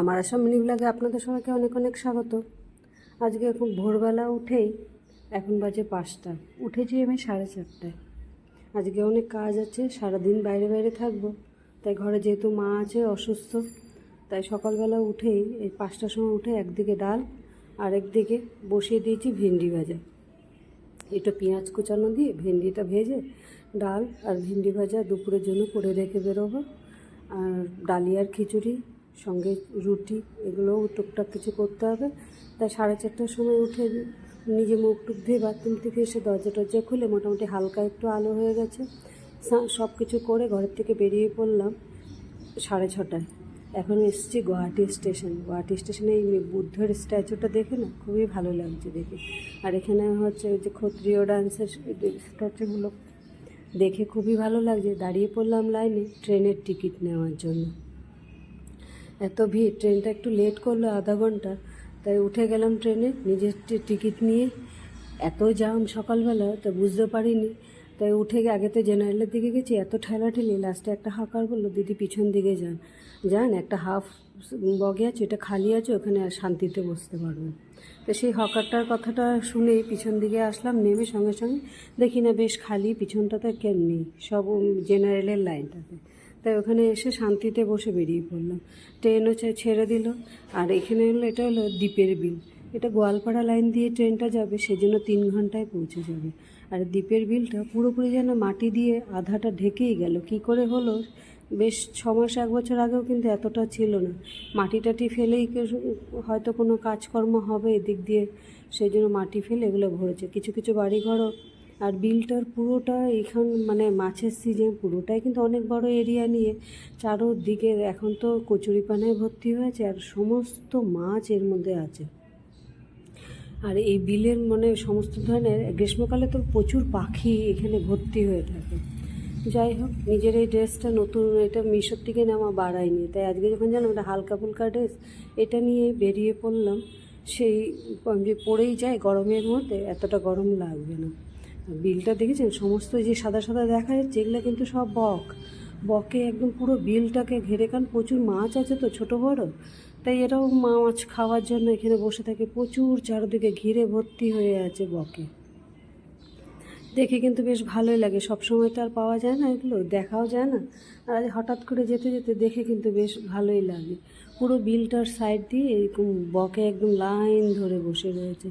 আমার আসাম ব্লগে আপনাদের সবাইকে অনেক অনেক স্বাগত। আজকে খুব ভোরবেলা উঠেই এখন বাজে পাঁচটা। উঠেছি আমি সাড়ে চারটায়। আজকে অনেক কাজ আছে, সারাদিন বাইরে বাইরে থাকব। তাই ঘরে যেহেতু মা আছে, অসুস্থ, তাই সকালবেলা উঠেই এই পাঁচটার সময় উঠে একদিকে ডাল আর একদিকে বসিয়ে দিয়েছি ভেন্ডি ভাজা। একটু পেঁয়াজ কুচানো দিয়ে ভেন্ডিটা ভেজে ডাল আর ভেন্ডি ভাজা দুপুরের জন্য করে রেখে বেরোবো। আর ডালিয়ার খিচুড়ি সঙ্গে রুটি, এগুলোও টুকটাক কিছু করতে হবে। তাই সাড়ে চারটার সময় উঠে নিজে মুখ টুক ধুয়ে বাথরুম থেকে এসে দরজা টরজা খুলে মোটামুটি হালকা একটু আলো হয়ে গেছে। সব কিছু করে ঘরের থেকে বেরিয়ে পড়লাম সাড়ে ছটায়। এখন এসেছি গুয়াহাটি স্টেশন। গুয়াহাটি স্টেশনে এই বুদ্ধের স্ট্যাচুটা দেখে না খুবই ভালো লাগছে দেখে। আর এখানে হচ্ছে ওই যে ক্ষত্রিয় ডান্সের স্ট্যাচুগুলো দেখে খুবই ভালো লাগছে। দাঁড়িয়ে পড়লাম লাইনে ট্রেনের টিকিট নেওয়ার জন্য। এত ভিড়, ট্রেনটা একটু লেট করল আধা ঘণ্টা, তাই উঠে গেলাম ট্রেনে, নিজের টিকিট নিয়ে। এত জাম সকালবেলা, তা বুঝতে পারিনি, তাই উঠে গিয়ে আগে তো জেনারেলের দিকে গেছি, এত ঠেলাঠেলি, লাস্টে একটা হাঁকার বলল, দিদি পিছন দিকে যান। যান, একটা হাফ বগে আছে এটা খালি আছে, ওখানে শান্তিতে বসতে পারবেন। তো সেই হকারটার কথাটা শুনে পিছন দিকে আসলাম, নেমে সঙ্গে সঙ্গে দেখি না, বেশ খালি, পিছনটাতে কেন নেই সব জেনারেলের লাইনটাতে। তাই ওখানে এসে শান্তিতে বসে বেরিয়ে পড়লাম ট্রেনও ছেড়ে দিল। আর এখানে হলো, এটা হলো দ্বীপের বিল। এটা গোয়ালপাড়া লাইন দিয়ে ট্রেনটা যাবে, সেজন্য তিন ঘন্টায় পৌঁছে যাবে। আর দ্বীপের বিলটা পুরোপুরি যেন মাটি দিয়ে আধাটা ঢেকেই গেল। কি করে হলো? বেশ ছ মাস, এক বছর আগেও কিন্তু এতটা ছিল না। মাটি টাটি ফেলেই হয়তো কোনো কাজকর্ম হবে এদিক দিয়ে সেই জন্য মাটি ফেলে এগুলো ভরেছে। কিছু কিছু বাড়িঘরও আর বিলটার পুরোটা এখান মানে মাছের সিজন পুরোটাই কিন্তু অনেক বড় এরিয়া নিয়ে। চারোদিকে এখন তো কচুরিপানায় ভর্তি হয়েছে আর সমস্ত মাছ এর মধ্যে আছে। আর এই বিলের মানে সমস্ত ধরনের, গ্রীষ্মকালে তো প্রচুর পাখি এখানে ভর্তি হয়ে থাকে। যাই হোক, নিজের এই ড্রেসটা নতুন, এটা মিশোর থেকে নেওয়া বাড়ায়নি তাই আজকে যখন জানলাম এটা হালকা ফুলকা ড্রেস, এটা নিয়ে বেরিয়ে পড়লাম। সেই যে পরেই যায় গরমের মধ্যে, এতটা গরম লাগবে না। বিলটা দেখেছেন? সমস্ত যে সাদা সাদা দেখা যাচ্ছে, এগুলো কিন্তু সব বক। বকে একদম পুরো বিলটাকে ঘেরে, কারণ প্রচুর মাছ আছে তো ছোট বড়। তাই এরাও মাছ খাওয়ার জন্য এখানে বসে থাকে। প্রচুর চারদিকে ঘিরে ভর্তি হয়ে আছে বকে। দেখে কিন্তু বেশ ভালোই লাগে। সব সময় তো আর পাওয়া যায় না এগুলো, দেখাও যায় না। আর আজ হঠাৎ করে যেতে যেতে দেখে কিন্তু বেশ ভালোই লাগে। পুরো বিলটার সাইড দিয়ে এরকম বকে একদম লাইন ধরে বসে রয়েছে।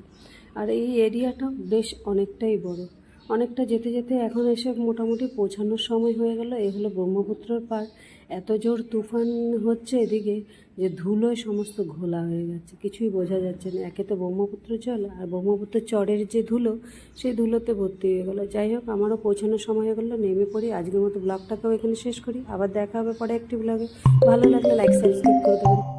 আর এই এরিয়াটা বেশ অনেকটাই বড়। অনেকটা যেতে যেতে এখন এসে মোটামুটি পৌঁছানোর সময় হয়ে গেল। এ হলো ব্রহ্মপুত্রর পার। এত জোর তুফান হচ্ছে এদিকে যে ধুলোয় সমস্ত ঘোলা হয়ে গেছে কিছুই বোঝা যাচ্ছে না। একে তো ব্রহ্মপুত্র জল আর ব্রহ্মপুত্র চরের যে ধুলো, সেই ধুলোতে ভর্তি হয়ে গেলো। যাই হোক, আমারও পৌঁছানোর সময় হয়ে গেলো। নেমে পড়ি। আজকের মতো ব্লগটাকেও এখানে শেষ করি। আবার দেখা হবে পরে একটি ব্লগে। ভালো লাগলে লাইক সাবস্ক্রাইব করে দেবেন।